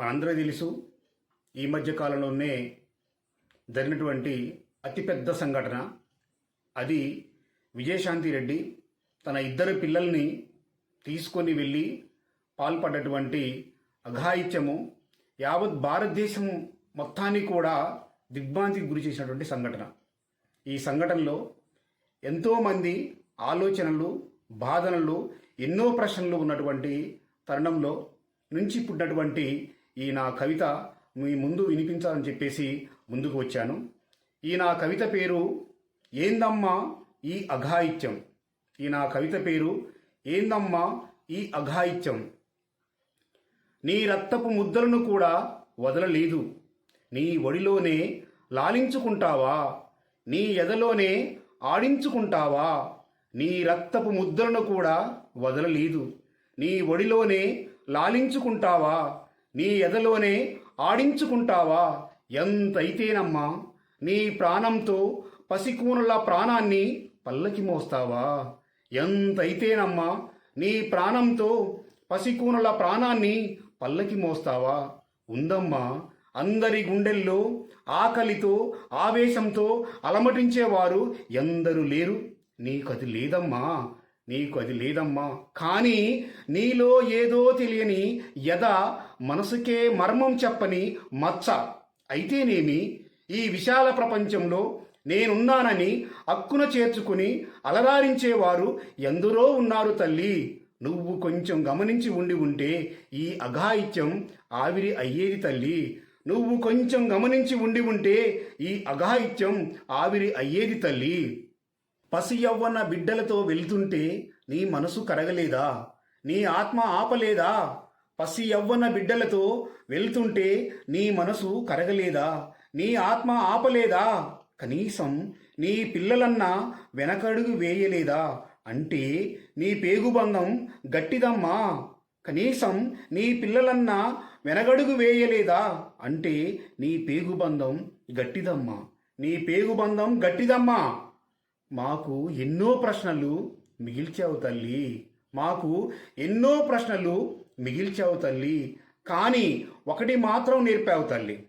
మనందరూ తెలుసు ఈ మధ్య కాలంలోనే జరిగినటువంటి అతిపెద్ద సంఘటన. అది విజయశాంతి రెడ్డి తన ఇద్దరు పిల్లల్ని తీసుకొని వెళ్ళి పాల్పడ్డటువంటి అఘాయిత్యము యావత్ భారతదేశము మొత్తాన్ని కూడా దిగ్భ్రాంతికి గురి చేసినటువంటి సంఘటన. ఈ సంఘటనలో ఎంతోమంది ఆలోచనలు బాధనలు ఎన్నో ప్రశ్నలు ఉన్నటువంటి తరుణంలో నుంచి పుట్టినటువంటి ఈ నా కవిత మీ ముందు వినిపించాలని చెప్పేసి ముందుకు వచ్చాను. ఈ నా కవిత పేరు ఏందమ్మా ఈ అఘాయిత్యం. ఈ నా కవిత పేరు ఏందమ్మా ఈ అఘాయిత్యం. నీ రక్తపు ముద్దలను కూడా వదలలేదు. నీ ఒడిలోనే లాలించుకుంటావా? నీ ఎదలోనే ఆడించుకుంటావా? నీ రక్తపు ముద్దలను కూడా వదలలేదు. నీ ఒడిలోనే లాలించుకుంటావా? నీ ఎదలోనే ఆడించుకుంటావా? ఎంతైతేనమ్మా నీ ప్రాణంతో పసికూనుల ప్రాణాన్ని పల్లకి మోస్తావా? ఎంతైతేనమ్మా నీ ప్రాణంతో పసికూనుల ప్రాణాన్ని పల్లకి మోస్తావా? ఉందమ్మా అందరి గుండెల్లో ఆకలితో ఆవేశంతో అలమటించేవారు ఎందరు లేరు? నీకు అది లేదమ్మా. నీకు అది లేదమ్మా. కానీ నీలో ఏదో తెలియని యద మనసుకే మర్మం చెప్పని మచ్చ అయితేనేమి ఈ విశాల ప్రపంచంలో నేనున్నానని అక్కున చేర్చుకుని అలరారించేవారు ఎందరో ఉన్నారు తల్లి. నువ్వు కొంచెం గమనించి ఉండి ఉంటే ఈ అఘాయిత్యం ఆవిరి అయ్యేది తల్లి. నువ్వు కొంచెం గమనించి ఉండి ఉంటే ఈ అఘాయిత్యం ఆవిరి అయ్యేది తల్లి. పసి యవ్వన బిడ్డలతో వెళ్తుంటే నీ మనసు కరగలేదా? నీ ఆత్మ ఆపలేదా? పసి యవ్వన బిడ్డలతో వెళ్తుంటే నీ మనసు కరగలేదా? నీ ఆత్మ ఆపలేదా? కనీసం నీ పిల్లలన్నా వెనకడుగు వేయలేదా? అంటే నీ పేగుబంధం గట్టిదమ్మా. కనీసం నీ పిల్లలన్నా వెనగడుగు వేయలేదా? అంటే నీ పేగుబంధం గట్టిదమ్మా. నీ పేగుబంధం గట్టిదమ్మా. మాకు ఎన్నో ప్రశ్నలు మిగిల్చావు తల్లి. మాకు ఎన్నో ప్రశ్నలు మిగిల్చావు తల్లి. కానీ ఒకటి మాత్రం నేర్పావు తల్లి.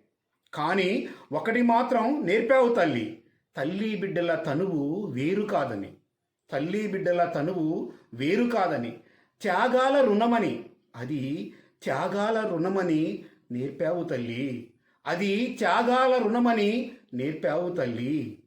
కానీ ఒకటి మాత్రం నేర్పావు తల్లి. తల్లి బిడ్డల తనువు వేరు కాదని. తల్లి బిడ్డల తనువు వేరు కాదని. త్యాగాల రుణమని. అది త్యాగాల రుణమని నేర్పావు తల్లి. అది త్యాగాల రుణమని నేర్పావు తల్లి.